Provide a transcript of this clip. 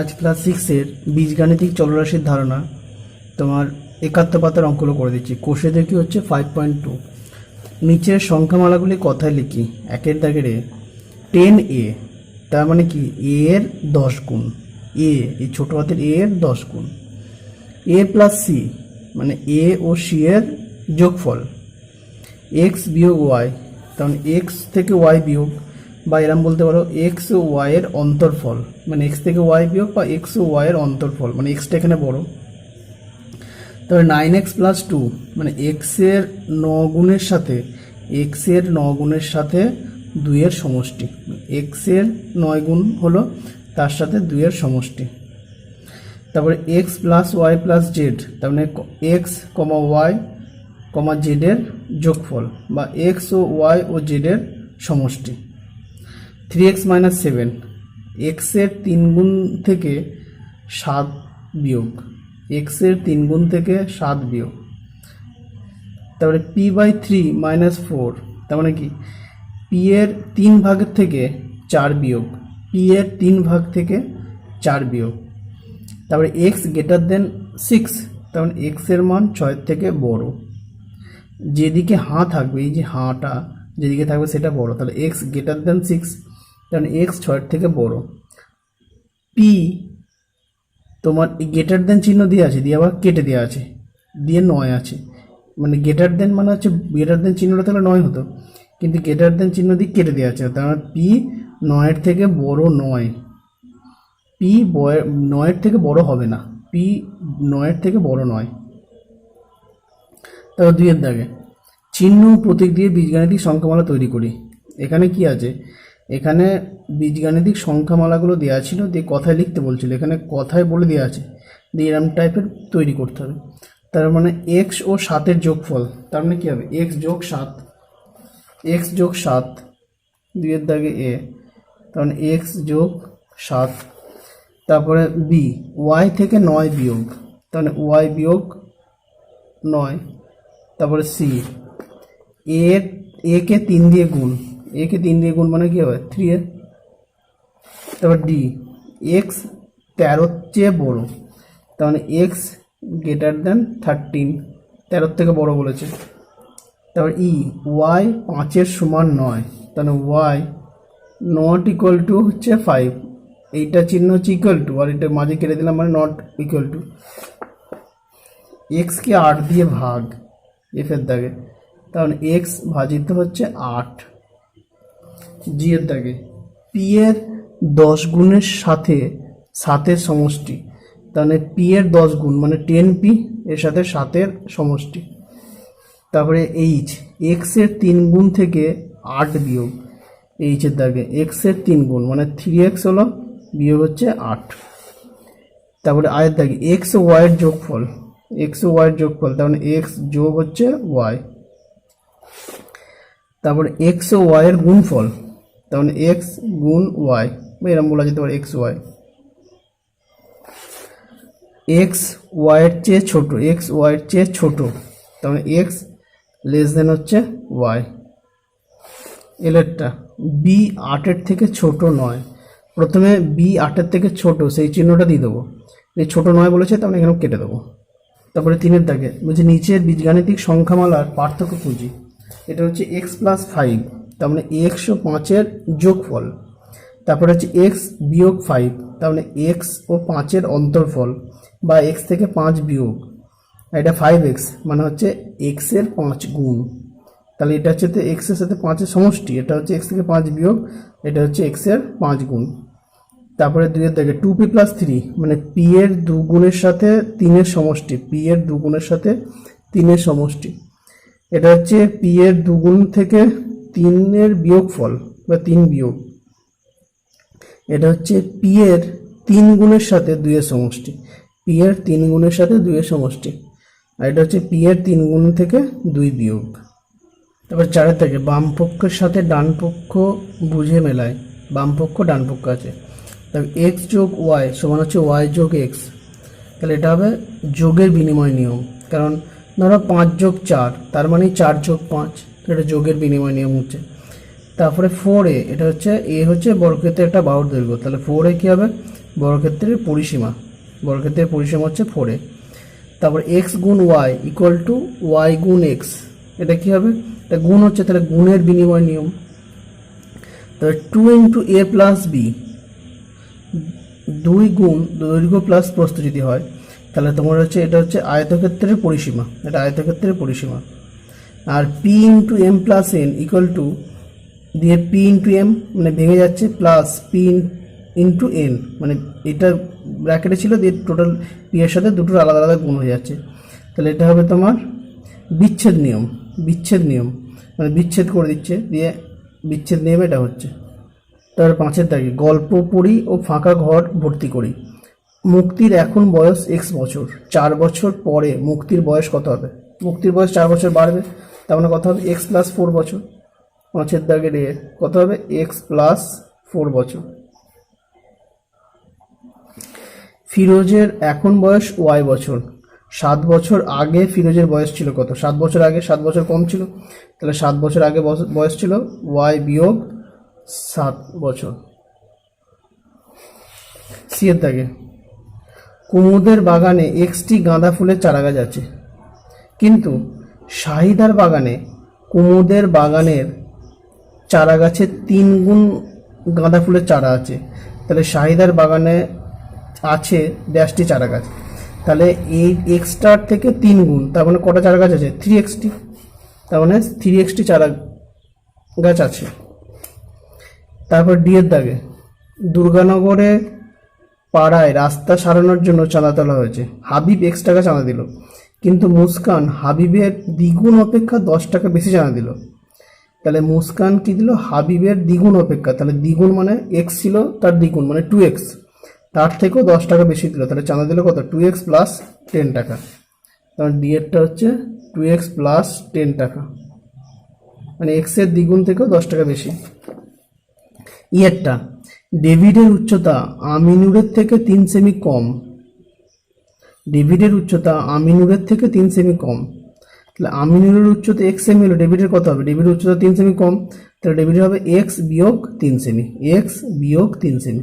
আজ ক্লাস সিক্সের বীজগাণিতিক চলরাশির ধারণা তোমার একাত্তর পাতার অঙ্কগুলো করে দিচ্ছি। কোষে দেখি হচ্ছে? ফাইভ পয়েন্ট টু নিচের সংখ্যামালাগুলি কথায় লিখি। একের দাগের টেন এ তার মানে কি? এ এর দশ গুণ। এ এই ছোটো হাতের এ এর দশ গুণ। এ প্লাস সি মানে এ ও সি এর যোগফল। এক্স বিয়োগ ওয়াই তখন এক্স থেকে ওয়াই বিয়োগ বা এরম বলতে পারো এক্স ও ওয়াই এর অন্তর্ফল। মানে এক্স থেকে ওয়াই বিয়োগ বা এক্স ও ওয়াই এর অন্তর্ফল। মানে এক্সটা এখানে বড়। তবে নাইন এক্স প্লাস টু মানে এক্সের ন গুণের সাথে এক্সের ন গুণের সাথে দুইয়ের সমষ্টি। এক্সের নয় গুণ হলো তার সাথে দুইয়ের সমষ্টি। তারপরে x plus y plus z তার মানে এক্স কমা ওয়াই কমা জেডের যোগফল বা এক্স ও ওয়াই ও জেডের সমষ্টি। থ্রি এক্স মাইনাস সেভেন এক্সের তিন গুণ থেকে সাত বিয়োগ এক্সের তিন গুণ থেকে সাত বিয়োগ। তারপরে p by three minus four তার মানে কি? পি এর তিন ভাগের থেকে চার বিয়োগ পি এর তিন ভাগ থেকে চার বিয়োগ। তারপরে এক্স গ্রেটার দেন সিক্স তার মানে এক্সের মান ছয়ের থেকে বড়। যেদিকে হাঁ থাকবে, এই যে হাঁটা যেদিকে থাকবে সেটা বড়। তাহলে এক্স গ্রেটার দেন সিক্স কারণ এক্স ছয়ের থেকে বড়। পি তোমার গেটার দেন চিহ্ন দিয়ে আছে, দিয়ে আবার কেটে দেওয়া আছে, দিয়ে নয় আছে। মানে গেটার দেন মানে হচ্ছে গেটার দেন চিহ্নটা তাহলে নয় হতো। কিন্তু গেটার দেন চিহ্ন দিয়ে কেটে দেওয়া আছে, তার মানে পি নয়ের থেকে বড় নয়। পি বয়, নয়ের থেকে বড় হবে না পি নয়ের থেকে বড় নয়। তারপর দুইয়ের দাগে, চিহ্ন প্রতীক দিয়ে বীজগাণিতিক সংখ্যামালা তৈরি করি। এখানে কি আছে? এখানে বীজগাণিতিক সংখ্যামালাগুলো দেওয়া ছিল, দিয়ে কথায় লিখতে বলছিল। এখানে কথায় বলে দেওয়া আছে, দিয়ে এরম টাইপের তৈরি করতে হবে। তার মানে এক্স ও সাতের যোগফল, তার মানে কী হবে? এক্স যোগ সাত এক্স যোগ সাত, দুইয়ের দাগে এ, তার মানে এক্স যোগ সাত, তারপরে বি ওয়াই থেকে নয় বিয়োগ, তার মানে ওয়াই বিয়োগ নয়, তারপরে সি এ কে তিন দিয়ে গুণ এ কে তিন দিয়ে গুণ মানে কি হবে? থ্রি এ তারপর ডি এক্স তেরোর চেয়ে বড়। তার মানে এক্স গ্রেটার দেন থার্টিন তেরোর থেকে বড় বলেছে। তারপর ই ওয়াই পাঁচের সমান নয়। তাহলে ওয়াই নট ইকুয়াল টু হচ্ছে ফাইভ এইটা চিহ্ন হচ্ছে ইকুয়াল টু আর এটা মাঝে কেটে দিলাম মানে নট ইকুয়াল টু এক্সকে আট দিয়ে ভাগ। এফের দাগে। তাহলে এক্স ভাজিত হচ্ছে আট। জি এর দাগে। পি এর দশ গুণের সাথে সাতের সমষ্টি। তাহলে পি এর দশ গুণ মানে টেন পি এর সাথে সাতের সমষ্টি। তারপরে এইচ এক্সের তিন গুণ থেকে আট বিয়োগ এইচের দাগে। এক্সের তিন গুণ মানে থ্রি এক্স হলো বিয়োগ হচ্ছে আট। তারপরে আয়ের দাগে এক্স ও ওয়াইয়ের যোগফল এক্স ও ওয়াইয়ের যোগফল তার মানে এক্স যোগ হচ্ছে ওয়াই তারপরে এক্স ও ওয়াইয়ের গুণফল তার মানে এক্স গুণ ওয়াই বা এরকম বলা যেতে পারে এক্স ওয়াই এক্স ওয়াইয়ের চেয়ে ছোট এক্স ওয়াইয়ের চেয়ে ছোট, তার মানে এক্স লেস দেন হচ্ছে ওয়াই এলেরটা বি আটের থেকে ছোট নয়। প্রথমে বি আটের থেকে ছোট, সেই চিহ্নটা দিয়ে দেবো। এই ছোটো নয় বলেছে তাহলে এখানে কেটে দেবো। তারপরে তিনের দাগে, বলছে নিচের বীজগাণিতিক সংখ্যামালার পার্থক্য খুঁজি। এটা হচ্ছে এক্স প্লাস ফাইভ তার মানে এক্স ও পাঁচের যোগফল। তারপরে হচ্ছে এক্স বিয়োগ ফাইভ তার মানে এক্স ও পাঁচের অন্তর্ফল বা এক্স থেকে পাঁচ বিয়োগ। এটা ফাইভ এক্স মানে হচ্ছে এক্সের পাঁচ গুণ। তাহলে এটা হচ্ছে এক্সের সাথে পাঁচের সমষ্টি, এটা হচ্ছে এক্স থেকে পাঁচ বিয়োগ, এটা হচ্ছে এক্সের পাঁচ গুণ। তারপরে দুইয়ের দেখে টু পি প্লাস থ্রি মানে পি এর দু গুণের সাথে তিনের সমষ্টি পি এর দু গুণের সাথে তিনের সমষ্টি। এটা হচ্ছে পি এর দুগুণ থেকে তিনের বিয়োগফল বা তিন বিয়োগ, এটা হচ্ছে পি এর তিন গুণের সাথে দুইয়ের সমষ্টি। পি এর তিন গুণের সাথে দুইয়ের সমষ্টি। আর এটা হচ্ছে পি এর তিন গুণ থেকে দুই বিয়োগ। তারপর চারের থেকে, বাম পক্ষের সাথে ডান পক্ষ বুঝে মেলায়, বাম পক্ষ ডান পক্ষ আছে। তাহলে এক্স যোগ ওয়াই সমান হচ্ছে ওয়াই যোগ এক্স তাহলে এটা হবে যোগের বিনিময় নিয়ম। কারণ ধরো পাঁচ যোগ চার, তার মানে চার যোগ পাঁচ। এটা যোগের বিনিময় নিয়ম হচ্ছে। তারপরে ফোর এ, এটা হচ্ছে, এ হচ্ছে বর্গক্ষেত্রে একটা বাহুর দৈর্ঘ্য। তাহলে ফোর এ কী হবে? বর্গক্ষেত্রের পরিসীমা। বর্গক্ষেত্রের পরিসীমা হচ্ছে ফোর এ। তারপর এক্স গুণ ওয়াই ইকুয়াল টু ওয়াই গুণ এক্স এটা কী হবে? এটা গুণ হচ্ছে, তাহলে গুণের বিনিময় নিয়ম। তাহলে two into a plus b দুই গুণ দৈর্ঘ্য প্লাস প্রস্থ যদি হয়। তাহলে তোমার হচ্ছে, এটা হচ্ছে আয়তক্ষেত্রের পরিসীমা। এটা আয়তক্ষেত্রের পরিসীমা। আর p into m plus n equal to দিয়ে পি ইন্টু এম মানে ভেঙে যাচ্ছে প্লাস পি ইন্টু এন মানে এটা ব্র্যাকেটে ছিল দিয়ে টোটাল পি এর সাথে দুটোর আলাদা আলাদা গুণ হয়ে যাচ্ছে। তাহলে এটা হবে তোমার বিচ্ছেদ নিয়ম বিচ্ছেদ নিয়ম। মানে বিচ্ছেদ করে দিচ্ছে, দিয়ে বিচ্ছেদ নিয়ম এটা হচ্ছে। তারপর পাঁচের দাগে গল্প পড়ি ও ফাঁকা ঘর ভর্তি করি। মুক্তির এখন বয়স এক্স বছর, চার বছর পরে মুক্তির বয়স কত হবে? মুক্তির বয়স চার বছর বাড়বে। তার মানে কত হবে এক্স প্লাস ফোর বছর। পাঁচের দাগে রে কত হবে এক্স প্লাস ফোর বছর। ফিরোজের এখন বয়স ওয়াই বছর। সাত বছর আগে ফিরোজের বয়স ছিল কত? সাত বছর আগে, সাত বছর কম ছিল। তাহলে সাত বছর আগে বয়স ছিল ওয়াই বিয়োগ সাত বছর। সিয়ের দাগে কুমুদের বাগানে এক্সটি গাঁদা ফুলের চারা গাছ আছে। কিন্তু শাহিদার বাগানে কুমুদের বাগানের চারা গাছে তিন গুণ গাঁদা ফুলের চারা আছে। তাহলে শাহিদার বাগানে আছে ড্যাশটি চারা গাছ তাহলে এই এক্সটার থেকে তিন গুণ, তার মানে কটা চারা গাছ আছে থ্রি এক্সটি তার মানে থ্রি এক্সটি চারা গাছ আছে। তারপর ডিয়ের দাগে, দুর্গানগরে পাড়ায় রাস্তা সারানোর জন্য চাঁদা তোলা হয়েছে। হাবিব এক্স টাকা চাঁদা দিল। কিন্তু মুস্কান হাবিবের দ্বিগুণ অপেক্ষা দশ টাকা বেশি চাঁদা দিল। তাহলে মুস্কান কি দিল? হাবিবের দ্বিগুণ অপেক্ষা। তাহলে দ্বিগুণ মানে এক্স ছিল, তার দ্বিগুণ মানে টু এক্স তার থেকেও দশ টাকা বেশি দিল। তাহলে চাঁদা দিল কত? টু এক্স প্লাস টেন টাকা। তাহলে ডিএরটা হচ্ছে টু এক্স প্লাস টেন টাকা। মানে এক্সের দ্বিগুণ থেকেও দশ টাকা বেশি। ইয়েরটা ডেভিডের উচ্চতা আমিনুরের থেকে তিন সেমি কম। ডেভিডের উচ্চতা আমিনুরের থেকে তিন সেমি কম। তাহলে আমিনুরের উচ্চতা এক্স সেমি হলো ডেভিডের কত হবে? ডেভিডের উচ্চতা তিন সেমি কম, তাহলে ডেভিডের হবে এক্স বিয়োগ তিন সেমি এক্স বিয়োগ তিন সেমি।